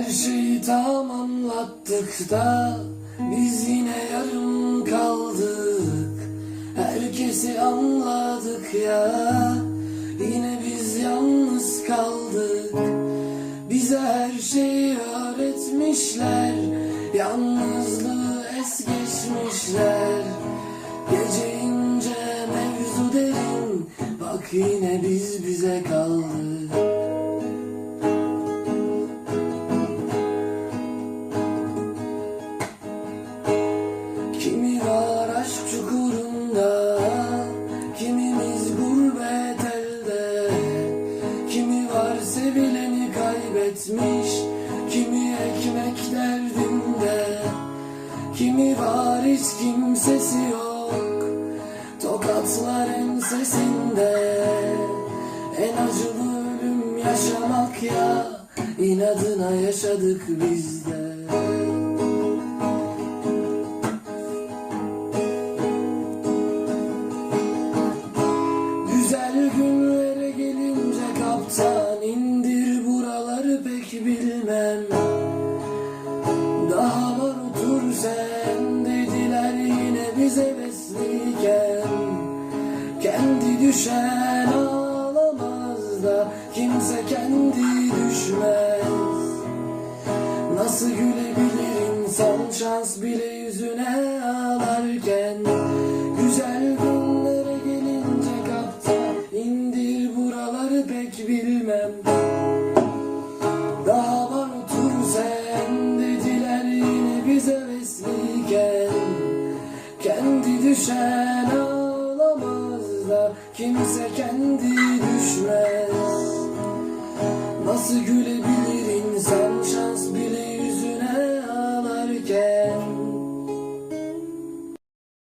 Her şeyi tamamlattık da biz yine yarım kaldık. Herkesi anladık ya yine biz yalnız kaldık. Bize her şeyi öğretmişler Yalnızlığı es geçmişler Gece ince mevzu derin Bak yine biz bize kaldık Kimi var aşk çukurunda Kimimiz gurbet elde. Kimi var sevileni kaybetmiş Kimi ekmek derdinde. Kimi var hiç kimsesi yok Tokatlar ensesinde. En acılı ölüm yaşamak ya İnadına yaşadık biz yine bize besliyken Kendi düşen ağlamaz da kimse kendi düşmez. Nasıl gülebilir insan şans bile yüzüne ağlarken? Güzel günlere gelince kaptan indir buraları pek bilmem düşen ağlamaz da kimse kendi düşmez. Nasıl gülebilir